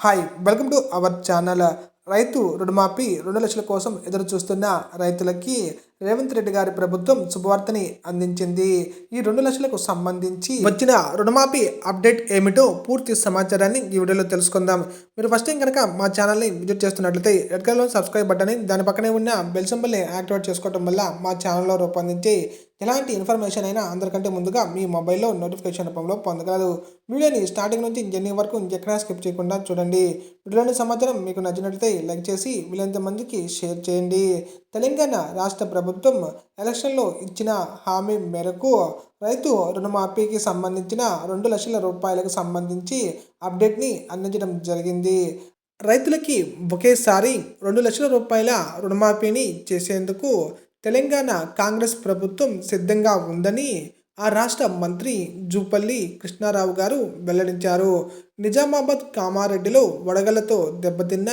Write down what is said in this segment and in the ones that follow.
Hi welcome to our சேனலை రైతు రుణమాఫీ రెండు లక్షల కోసం ఎదురు చూస్తున్న రైతులకి రేవంత్ రెడ్డి గారి ప్రభుత్వం శుభవార్తని అందించింది. ఈ రెండు లక్షలకు సంబంధించి వచ్చిన రుణమాఫీ అప్డేట్ ఏమిటో పూర్తి సమాచారాన్ని ఈ వీడియోలో తెలుసుకుందాం. మీరు ఫస్ట్ టైం కనుక మా ఛానల్ని విజిట్ చేస్తున్నట్లయితే రెడ్ కలర్లో సబ్స్క్రైబ్ బటన్ దాని పక్కనే ఉన్న బెల్ సింబల్ని యాక్టివేట్ చేసుకోవడం వల్ల మా ఛానల్లో రూపొందించి ఎలాంటి ఇన్ఫర్మేషన్ అయినా అందరికంటే ముందుగా మీ మొబైల్లో నోటిఫికేషన్ రూపంలో పొందగలరు. వీడియోని స్టార్టింగ్ నుంచి జర్నీ వరకు ఎక్కడా స్కిప్ చేయకుండా చూడండి. వీడియోని సమాచారం మీకు నచ్చినట్లయితే లైక్ చేసి వీలైనంత మందికి షేర్ చేయండి. తెలంగాణ రాష్ట్ర ప్రభుత్వం ఎలక్షన్లో ఇచ్చిన హామీ మేరకు రైతు రుణమాఫీకి సంబంధించిన రెండు లక్షల రూపాయలకు సంబంధించి అప్డేట్ని అందించడం జరిగింది. రైతులకి ఒకేసారి రెండు లక్షల రూపాయల రుణమాఫీని చేసేందుకు తెలంగాణ కాంగ్రెస్ ప్రభుత్వం సిద్ధంగా ఉందని ఆ రాష్ట్ర మంత్రి జూపల్లి కృష్ణారావు గారు వెల్లడించారు. నిజామాబాద్ కామారెడ్డిలో వడగళ్ళతో దెబ్బతిన్న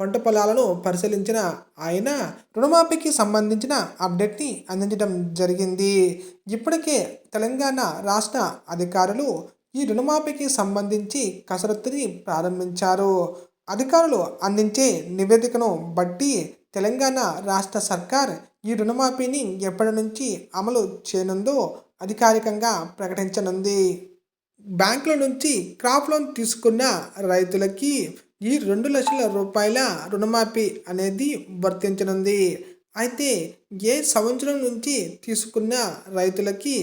పంట పొలాలను పరిశీలించిన ఆయన రుణమాఫీకి సంబంధించిన అప్డేట్ని అందించడం జరిగింది. ఇప్పటికే తెలంగాణ రాష్ట్ర అధికారులు ఈ రుణమాఫీకి సంబంధించి కసరత్తుని ప్రారంభించారు. అధికారులు అందించే నివేదికను బట్టి తెలంగాణ రాష్ట్ర సర్కార్ ఈ రుణమాఫీని ఎప్పటి నుంచి అమలు చేయనుందో అధికారికంగా ప్రకటించనుంది. బ్యాంకుల నుంచి క్రాప్ లోన్ తీసుకున్న రైతులకి ఈ రెండు లక్షల రూపాయల రుణమాఫీ అనేది వర్తించనుంది. అయితే ఏ సంవత్సరం నుంచి తీసుకున్న రైతులకి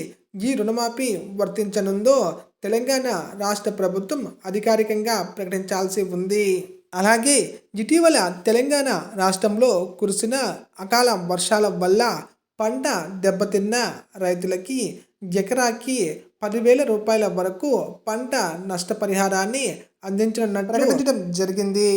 ఈ రుణమాఫీ వర్తించనుందో తెలంగాణ రాష్ట్ర ప్రభుత్వం అధికారికంగా ప్రకటించాల్సి ఉంది. అలాగే ఇటీవల తెలంగాణ రాష్ట్రంలో కురిసిన అకాల వర్షాల వల్ల పంట దెబ్బతిన్న రైతులకి ఎకరాకి పదివేల రూపాయల వరకు పంట నష్టపరిహారాన్ని అందించనున్నట్టు ప్రకటించడం జరిగింది.